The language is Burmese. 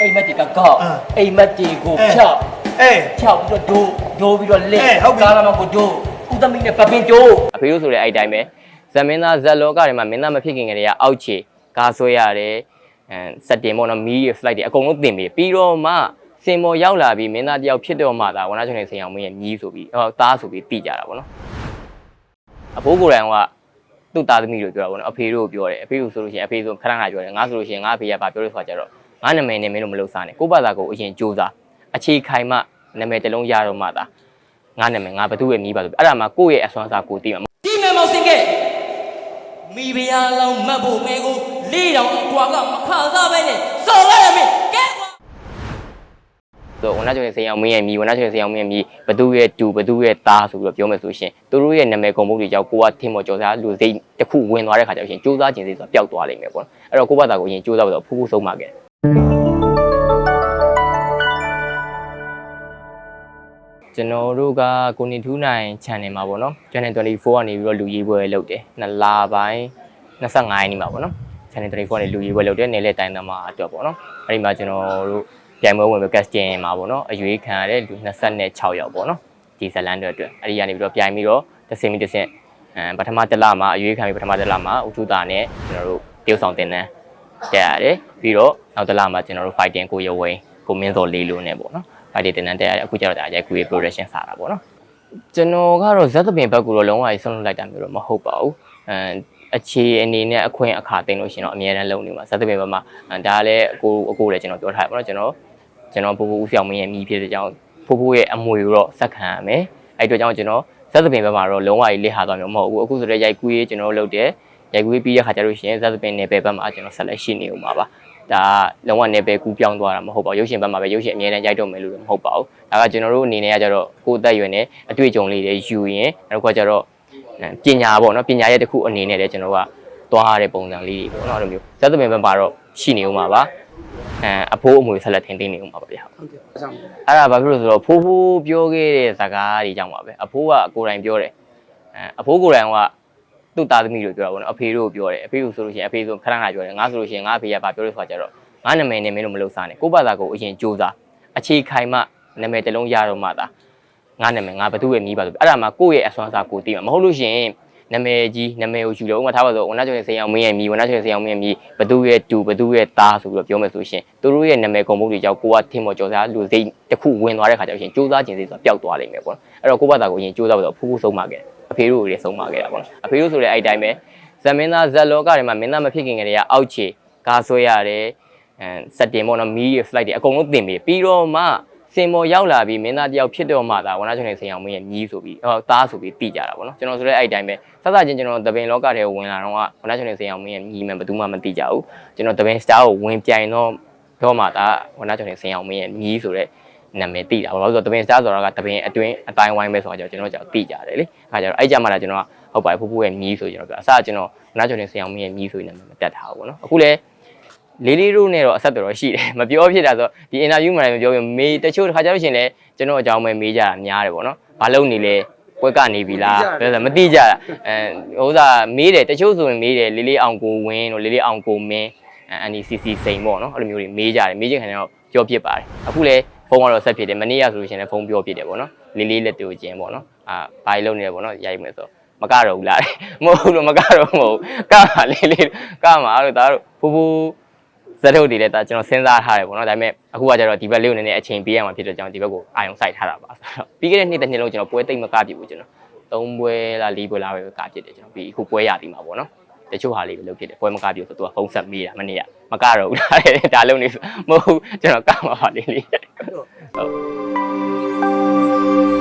အိမ်မက်တီကကောက်အာအိမ်မက်တီကိုအေးဖြောက်အေးဖြောက်ပြီးတော့ဒိုးဒိုးပြီးတော့လက်အေးဟုတ်ပြီကားလာမကိုဒိုးဦးသမီးနဲ့ပပင်ဒိုးအဖေတို့ဆိုတဲ့အဲ့တိုင်းပဲဇမင်းသားဇက်လောကတွေမှာမင်းသားမဖြစ်ခင်ကတည်းကအောက်ခြေကားဆွဲရတယ်အဲစက်တင်ပေါ့နော်မီးတွေ flight တွေအကုန်လုံးတင်ပြီးပြီးတော့မှစင်မော်ရောက်လာပြီးမင်းသားတယောက်ဖြစ်တော့မှသာဝနာချုံနေစင်အောင်မင်းရဲ့မြီးဆိုပြီးဟောသားဆိုပြီးတိကြတာပေါ့နော်အဖိုးကိုယ်တိုင်ကသူ့သားသမီးတို့ပြောတာပေါ့နော်အဖေတို့ပြောတယ်အဖေတို့ဆိုလို့ရှိရင်အဖေဆိုခဏခဏပြောတယ်ငါဆိုလို့ရှိရင်ငါအဖေကဘာပြောလို့ဆိုတာကြတော့ ငါနာမည်နဲ့မင်းတို့မလုပ်စားနဲ့ကိုယ့်ဘာသာကိုအရင်ကြိုးစားအခြေခိုင်မှနာမည်တစ်လုံးရတော့မှသာငါနာမည်ငါဘသူ့ရဲ့မြီးပါဆိုပြီးအဲ့ဒါမှကိုယ့်ရဲ့အစွမ်းစားကိုသိမှာဒီမဲမောင်စင်ကဲမိဖုရားလောင်းမတ်ဖို့မဲကိုလေးတောင်အကွာကမခါစားပဲနဲ့စော်လိုက်ရမယ်ကဲကွာဆိုဝနာချုံရဲ့စိန်အောင်မင်းရဲ့မြီးဝနာချုံရဲ့စိန်အောင်မင်းရဲ့မြီးဘသူရဲ့တူဘသူရဲ့သားဆိုပြီးတော့ပြောမယ်ဆိုရှင်သူတို့ရဲ့နာမည်ကုန်မှုတွေကြောင့်ကိုကထင်မော်ကြော်စားလူစိတ်တစ်ခုဝင်သွားတဲ့ခါကျတော့ရှင်စူးစမ်းခြင်းစိတ်ဆိုတာပျောက်သွားလိမ့်မယ်ပေါ့နော်အဲ့တော့ကိုယ့်ဘာသာကိုအရင်စူးစမ်းပြီးတော့ဖူးဖူးဆုံးပါခဲ့ ကျွန်တော်တို့ကကိုနေထူးနိုင် channel မှာပေါ့နော် channel 24ကနေပြီးတော့လူကြီးပွဲလုပ်တယ်နှစ်လပိုင်း25ရက်နေ့မှာပေါ့နော် channel 24ကနေလူကြီးပွဲလုပ်တယ်နေလက်တိုင်းသမားအတွက်ပေါ့နော်အဲ့ဒီမှာကျွန်တော်တို့ပြိုင်ပွဲဝင်ပြီး casting မှာပေါ့နော်အရွေးခံရတဲ့လူ26ယောက်ပေါ့နော်ဒီဇလန်တွေအတွက်အဲ့ဒီကနေပြီးတော့ပြိုင်ပြီးတော့တစ်စင်ပြီးတစ်စင်အဲပထမတစ်လမှာအရွေးခံပြီးပထမတစ်လမှာဥထုတာနဲ့ကျွန်တော်တို့တရုပ်ဆောင်တင်တန်းတက်ရတယ်ပြီးတော့နောက်တစ်လမှာကျွန်တော်တို့ fighting ကိုရဝင်းကိုမင်းစော်လေးလို့နဲ့ပေါ့နော် fighting တင်တန်းတက်ရတယ်အခုကျတော့ဒါရိုက်ကူရေး production စားတာပေါ့နော်ကျွန်တော်ကတော့ဇက်သပင်ဘက်ကိုတော့လုံးဝကြီးဆုံးလုပ်လိုက်တာမျိုးတော့မဟုတ်ပါဘူးအဲအခြေအနေနဲ့အခွင့်အခါသိမ်းလို့ရှရင်တော့အများအားလုံးနေမှာဇက်သပင်ဘက်မှာအဲဒါကလည်းအကိုအကိုလည်းကျွန်တော်ပြောထားတယ်ပေါ့နော်ကျွန်တော်ကျွန်တော်ပူပူဦးဆောင်မင်းရဲ့မိဖြစ်တဲ့ကြောင့်ဖိုးဖိုးရဲ့အမွေကိုတော့စက်ခံရမယ်အဲ့အတွက်ကြောင့်ကျွန်တော်ဇက်သပင်ဘက်မှာတော့လုံးဝကြီးလစ်ဟာသွားမျိုးမဟုတ်ဘူးအခုဆိုတော့ရိုက်ကူးရေးကျွန်တော်လုပ်တယ်ရိုက်ကူးရေးပြီးရခါကျလို့ရှရင်ဇက်သပင်နယ်ပယ်ဘက်မှာကျွန်တော်ဆက်လက်ရှိနေဦးမှာပါ ဒါလုံးဝနယ်ပယ်ကူးပြောင်းသွားတာမဟုတ်ပါဘူးရုပ်ရှင်ဘက်မှာပဲရုပ်ရှင်အမြဲတမ်းရိုက်တော့မယ်လို့တော့မဟုတ်ပါဘူးဒါကကျွန်တော်တို့အနေနဲ့ကကြတော့ကိုယ်အသက်အရွယ်နဲ့အတွေ့အကြုံလေးတွေယူရင်နောက်ကကြတော့ပညာပေါ့နော်ပညာရဲ့တစ်ခုအနေနဲ့လည်းကျွန်တော်ကသွားရတဲ့ပုံစံလေးတွေပေါ့နော်အဲ့လိုမျိုးဇက်သပင်ဘက်မှာတော့ရှိနေဦးမှာပါအဲအဖိုးအမွေဆက်လက်ထင်သိနေဦးမှာပါဗျာဟုတ်ကဲ့အဆောင်အဲ့ဒါဘာဖြစ်လို့ဆိုတော့ဖိုးဖိုးပြောခဲ့တဲ့စကားတွေကြောင့်ပါပဲအဖိုးကကိုယ်တိုင်ပြောတယ်အဲအဖိုးကိုယ်တိုင်က သူ့သားသမီးတို့ပြောတာပေါ့နော်အဖေတို့ပြောတယ်အဖေတို့ဆိုလို့ရှိရင်အဖေဆိုခဏခဏပြောတယ်ငါဆိုလို့ရှိရင်ငါအဖေကဘာပြောလို့ဆိုတာကြတော့ငါနာမည်နဲ့မင်းတို့မလုပ်စားနဲ့ကိုယ့်ဘာသာကိုအရင်ကြိုးစားအခြေခိုင်မှနာမည်တစ်လုံးရတော့မှသာငါနာမည်ငါဘသူ့ရဲ့မြည်ပါဆိုအဲ့ဒါမှကိုယ့်ရဲ့အစွမ်းစားကိုသိမှာမဟုတ်လို့ရှိရင်နာမည်ကြီးနာမည်ကိုယူလို့ဥပမာထားပါဆိုဝနာကျော်ရဲ့စိန်အောင်မင်းရဲ့မြည်ဝနာကျော်ရဲ့စိန်အောင်မင်းရဲ့မြည်ဘသူ့ရဲ့တူဘသူ့ရဲ့သားဆိုပြီးတော့ပြောမယ်ဆိုရှင်သူတို့ရဲ့နာမည်ကုန်မှုတွေကြောင့်ကိုကထင်မော်ကြော်စားလူစိတ်တစ်ခုဝင်သွားတဲ့ခါကျတော့ရှင်စူးစမ်းခြင်းစိတ်ဆိုတာပျောက်သွားလိမ့်မယ်ပေါ့နော်အဲ့တော့ကိုယ့်ဘာသာကိုအရင်စူးစမ်းပြီးတော့ဖူးဖူးဆုံးပါခဲ့ အဖေတို့တွေဆုံးပါခဲ့တာပေါ့နော်အဖေတို့ဆိုတဲ့အဲ့တိုင်းပဲဇမင်းသားဇက်လောကတွေမှာမင်းသားမဖြစ်ခင်ကတည်းကအောက်ခြေကားဆွဲရတယ်အဲစက်တင်ပေါ့နော်မီးတွေ flight တွေအကုန်လုံးတင်ပြီးပြီးတော့မှစင်မော်ရောက်လာပြီးမင်းသားတယောက်ဖြစ်တော့မှသာဝနာချုံနေစင်အောင်မင်းရဲ့မြီးဆိုပြီးဟောသားဆိုပြီးတိကြတာပေါ့နော်ကျွန်တော်ဆိုတဲ့အဲ့တိုင်းပဲစသချင်းကျွန်တော်တပင်လောကထဲကိုဝင်လာတော့ကဝနာချုံနေစင်အောင်မင်းရဲ့မြီးမှန်ဘယ်သူမှမတိကြဘူးကျွန်တော်တပင် star ကိုဝင်ပြိုင်တော့တော့မှသာဝနာချုံနေစင်အောင်မင်းရဲ့မြီးဆိုတဲ့ နာမည်တိတာဘာလို့လဲဆိုတော့တပင် star ဆိုတာကတပင်အတွင်းအတိုင်းဝိုင်းပဲဆိုတော့ကျွန်တော်ကျွန်တော်တိကြတယ်လေအဲကြတော့အဲ့ကြမှာလာကျွန်တော်ကဟုတ်ပါတယ်ဖူးဖူးရဲ့မြီးဆိုကျွန်တော်ပြောအစကျွန်တော်ဝနာချုံနေစင်အောင်မင်းရဲ့မြီးဆိုတဲ့နာမည်မတက်ထားဘူးပေါ့နော်အခုလည်းလေးလေးတို့နဲ့တော့အဆက်တော်ရှိတယ်မပြောဖြစ်တာဆိုဒီ interview မှာလည်းမပြောဘူးမေးတချို့တစ်ခါကျလို့ရှရင်လဲကျွန်တော်အကြောင်းပဲမေးကြတာများတယ်ပေါ့နော်ဘာလုပ်နေလဲပွဲကနေပြီလားပြောတယ်မသိကြတာအဲဥစားမေးတယ်တချို့ဆိုရင်မေးတယ်လေးလေးအောင်ကိုဝင်းတို့လေးလေးအောင်ကိုမင်းအန်ဒီစီစီစိန်ပေါ့နော်အဲ့လိုမျိုးတွေမေးကြတယ်မေးချင်ခံတော့ပြောဖြစ်ပါတယ်အခုလဲ ဖုန်းကတော့ဆက်ဖြစ်တယ်မနေ့ကဆိုလို့ရှရင်လဲဖုန်းပြောဖြစ်တယ်ပေါ့နော်လေးလေးလက်တူချင်းပေါ့နော်အာဘာလုပ်နေလဲပေါ့နော်ရိုက်မယ်ဆိုမကတော့ဘူးလားမဟုတ်ဘူးလို့မကတော့မဟုတ်ကမှာလေးလေးကမှာအဲ့လိုဒါတို့ဖူဖူဇက်ထုတ်တွေလည်းဒါကျွန်တော်စဉ်းစားထားတယ်ပေါ့နော်ဒါပေမဲ့အခုကကျတော့ဒီဘက်လေးကိုနည်းနည်းအချိန်ပေးရမှာဖြစ်တဲ့ကြောင့်ဒီဘက်ကိုအာရုံစိုက်ထားတာပါဆိုတော့ပြီးခဲ့တဲ့နှစ်တစ်နှစ်လုံးကျွန်တော်ပွဲသိမ့်မကပြဘူးကျွန်တော်သုံးပွဲလားလေးပွဲလားပဲကပြတယ်ကျွန်တော်ပြီးအခုပွဲရသည်မှာပေါ့နော် တချို့ဟာလေးပဲလုပ်ဖြစ်တယ်ပွဲမကပြဘူးဆိုတော့သူကဖုန်းဆက်မေးတာမနေ့ကမကတော့ဘူးလားဒါလုံးနေဆိုမဟုတ်ဘူးကျွန်တော်ကမှာပါလေးလေးဟုတ်